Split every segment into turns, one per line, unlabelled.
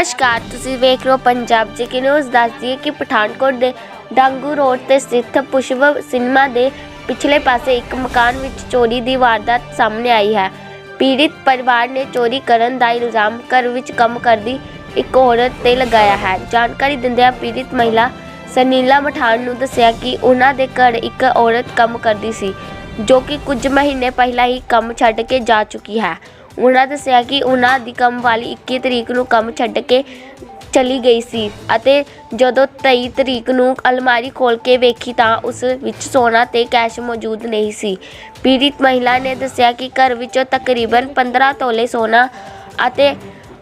ਨਮਸਕਾਰ ਤੁਸੀਂ ਵੇਖ ਰਹੇ ਹੋ ਪੰਜਾਬ ਜੀ ਨਿਊਜ਼ ਦੱਸਦੀ ਹੈ ਕਿ ਪਠਾਨਕੋਟ ਦੇ ਡਾਂਗੂ ਰੋਡ ਤੇ ਸਥਿਤ ਪੁਸ਼ਪ ਸਿਨੇਮਾ ਦੇ ਪਿਛਲੇ ਪਾਸੇ ਇੱਕ ਮਕਾਨ ਵਿੱਚ ਚੋਰੀ ਦੀ ਵਾਰਦਾਤ ਸਾਹਮਣੇ ਆਈ ਹੈ। ਪੀੜਿਤ ਪਰਿਵਾਰ ਨੇ ਚੋਰੀ ਕਰਨ ਦਾ ਇਲਜ਼ਾਮ ਘਰ ਵਿੱਚ ਕੰਮ ਕਰਦੀ ਇੱਕ ਔਰਤ ਤੇ ਲਗਾਇਆ ਹੈ। ਜਾਣਕਾਰੀ ਦਿੰਦਿਆਂ ਪੀੜਿਤ ਮਹਿਲਾ ਸਨੀਲਾ ਮਠਾਨ ਨੂੰ ਦੱਸਿਆ ਕਿ ਉਹਨਾਂ ਦੇ ਘਰ ਇੱਕ ਔਰਤ ਕੰਮ ਕਰਦੀ ਸੀ, ਜੋ ਕਿ ਕੁਝ ਮਹੀਨੇ ਪਹਿਲਾਂ ਹੀ ਕੰਮ ਛੱਡ ਕੇ ਜਾ ਚੁੱਕੀ ਹੈ। ਉਹਨਾਂ ਦੱਸਿਆ ਕਿ ਉਹਨਾਂ ਦੀ ਕੰਮ ਵਾਲੀ 21 ਤਰੀਕ ਨੂੰ ਕੰਮ ਛੱਡ ਕੇ ਚਲੀ ਗਈ ਸੀ ਅਤੇ ਜਦੋਂ 23 ਤਰੀਕ ਨੂੰ ਅਲਮਾਰੀ ਖੋਲ ਕੇ ਵੇਖੀ ਤਾਂ ਉਸ ਵਿੱਚ ਸੋਨਾ ਤੇ ਕੈਸ਼ ਮੌਜੂਦ ਨਹੀਂ ਸੀ। ਪੀੜਿਤ ਮਹਿਲਾ ਨੇ ਦੱਸਿਆ ਕਿ ਘਰ ਵਿੱਚੋਂ ਤਕਰੀਬਨ 15 ਤੋਲੇ ਸੋਨਾ ਅਤੇ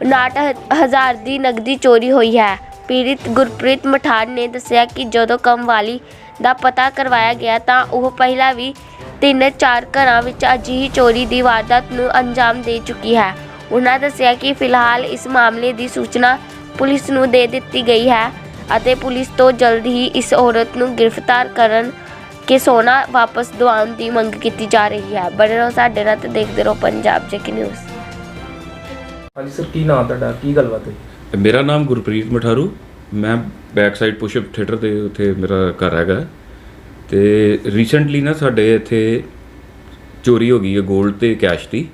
99000 ਦੀ ਨਗਦੀ ਚੋਰੀ ਹੋਈ ਹੈ। ਪੀੜਿਤ ਗੁਰਪ੍ਰੀਤ ਮਠਾਨ ਨੇ ਦੱਸਿਆ ਕਿ ਜਦੋਂ ਕੰਮ ਵਾਲੀ ਦਾ ਪਤਾ ਕਰਵਾਇਆ ਗਿਆ ਤਾਂ ਉਹ ਪਹਿਲਾਂ ਵੀ ਤਿੰਨ ਚਾਰ ਘਰਾਂ ਵਿੱਚ ਅਜਿਹੀ ਚੋਰੀ ਦੀ ਵਾਰਦਾਤ ਨੂੰ ਅੰਜਾਮ ਦੇ ਚੁੱਕੀ ਹੈ। ਉਹਨਾਂ ਦੱਸਿਆ ਕਿ ਫਿਲਹਾਲ ਇਸ ਮਾਮਲੇ ਦੀ ਸੂਚਨਾ ਪੁਲਿਸ ਨੂੰ ਦੇ ਦਿੱਤੀ ਗਈ ਹੈ ਅਤੇ ਪੁਲਿਸ ਤੋਂ ਜਲਦ ਹੀ ਇਸ ਔਰਤ ਨੂੰ ਗ੍ਰਿਫਤਾਰ ਕਰਨ ਕੇ ਸੋਨਾ ਵਾਪਸ ਦਿਵਾਉਣ ਦੀ ਮੰਗ ਕੀਤੀ ਜਾ ਰਹੀ ਹੈ। ਬਣੇ ਰਹੋ ਸਾਡੇ ਨਾਲ ਤੇ ਦੇਖਦੇ ਰਹੋ ਪੰਜਾਬ ਜੇਕੇ ਨਿਊਜ਼।
ਹਾਂਜੀ ਸਰ ਕੀ ਨਾਮ ਤੁਹਾਡਾ? ਕੀ ਗੱਲਬਾਤ ਹੈ?
ਮੇਰਾ ਨਾਮ ਗੁਰਪ੍ਰੀਤ ਮਠਾਰੂ। ਮੈਂ ਬੈਕ ਸਾਈਡ ਪੁਸ਼ਪ ਥੀਏਟਰ ਦੇ ਉੱਥੇ ਮੇਰਾ ਘਰ ਹੈਗਾ। ਤੇ ਰੀਸੈਂਟਲੀ ਨਾ ਸਾਡੇ ਇੱਥੇ ਚੋਰੀ ਹੋ ਗਈ ਹੈ 골ਡ ਤੇ ਕੈਸ਼ ਦੀ।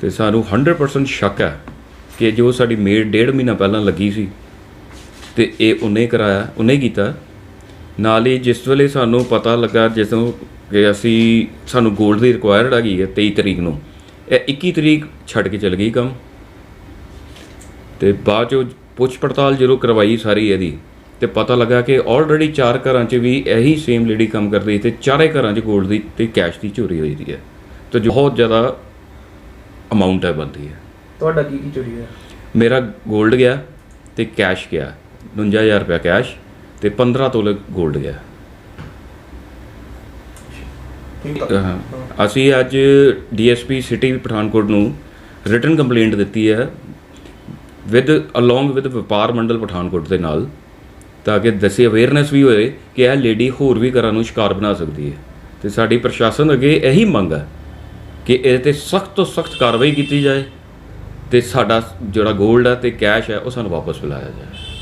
ਤੇ ਸਾਨੂੰ 100% ਸ਼ੱਕ ਹੈ ਕਿ ਜੋ ਸਾਡੀ ਮੇਡ ਡੇਢ ਮਹੀਨਾ ਪਹਿਲਾਂ ਲੱਗੀ ਸੀ ਤੇ ਇਹ ਉਹਨੇ ਕਰਾਇਆ, ਉਹਨੇ ਕੀਤਾ। ਨਾਲ ਹੀ ਜਿਸ ਵੇਲੇ ਸਾਨੂੰ ਪਤਾ ਲੱਗਾ ਜਦੋਂ ਕਿ ਅਸੀਂ, ਸਾਨੂੰ 골ਡ ਦੀ ਰਿਕੁਆਇਰਡ ਆ ਗਈ ਹੈ 23 ਤਰੀਕ ਨੂੰ। ਇਹ 21 ਤਰੀਕ ਛੱਡ ਕੇ ਚਲ ਗਈ ਕੰਮ। ਤੇ ਬਾਅਦ ਚੋਂ ਪੁੱਛ ਪੜਤਾਲ ਜਦੋਂ ਕਰਵਾਈ ਸਾਰੀ ਇਹਦੀ। ਤੇ ਪਤਾ ਲੱਗਾ ਕਿ ਆਲਰੇਡੀ ਚਾਰ ਘਰਾਂ 'ਚ ਵੀ ਇਹੀ ਸੇਮ ਲੇਡੀ ਕੰਮ ਕਰਦੀ ਤੇ ਚਾਰੇ ਘਰਾਂ 'ਚ ਗੋਲਡ ਦੀ ਤੇ ਕੈਸ਼ ਦੀ ਚੋਰੀ ਹੋਈ ਦੀ ਹੈ। ਤੇ ਬਹੁਤ ਜ਼ਿਆਦਾ ਅਮਾਉਂਟ ਹੈ ਬੰਦੀ ਹੈ।
ਤੁਹਾਡਾ ਕੀ ਕੀ ਚੋਰੀ ਹੋਇਆ?
ਮੇਰਾ ਗੋਲਡ ਗਿਆ ਤੇ ਕੈਸ਼ ਗਿਆ। 59000 ਰੁਪਏ ਕੈਸ਼ ਤੇ 15 ਤੋਲੇ 골ਡ ਗਿਆ ਅਸੀਂ ਅੱਜ ਡੀਐਸਪੀ ਸਿਟੀ ਪਠਾਨਕੋਟ ਨੂੰ ਰਿਟਨ ਕੰਪਲੇਂਟ ਦਿੱਤੀ ਹੈ। ਵਿਦ ਅਲੋਂਗ ਵਿਦ ਵਪਾਰ ਮੰਡਲ ਪਠਾਨਕੋਟ ਦੇ ਨਾਲ। ਤਾਂ ਕਿ ਦੱਸੇ ਅਵੇਅਰਨੈਸ ਵੀ ਹੋਏ ਕਿ ਇਹ ਲੇਡੀ ਹੋਰ ਵੀ ਘਰਾਂ ਨੂੰ ਸ਼ਿਕਾਰ ਬਣਾ ਸਕਦੀ ਹੈ। ਤੇ ਸਾਡੀ ਪ੍ਰਸ਼ਾਸਨ ਅੱਗੇ ਇਹੀ ਮੰਗ ਹੈ ਕਿ ਇਹਦੇ ਤੇ ਸਖਤ ਤੋਂ ਸਖਤ ਕਾਰਵਾਈ ਕੀਤੀ ਜਾਏ ਤੇ ਸਾਡਾ ਜਿਹੜਾ 골ਡ ਹੈ ਤੇ ਕੈਸ਼ ਹੈ ਉਹ ਸਾਨੂੰ ਵਾਪਸ ਮਿਲਾਇਆ ਜਾਏ।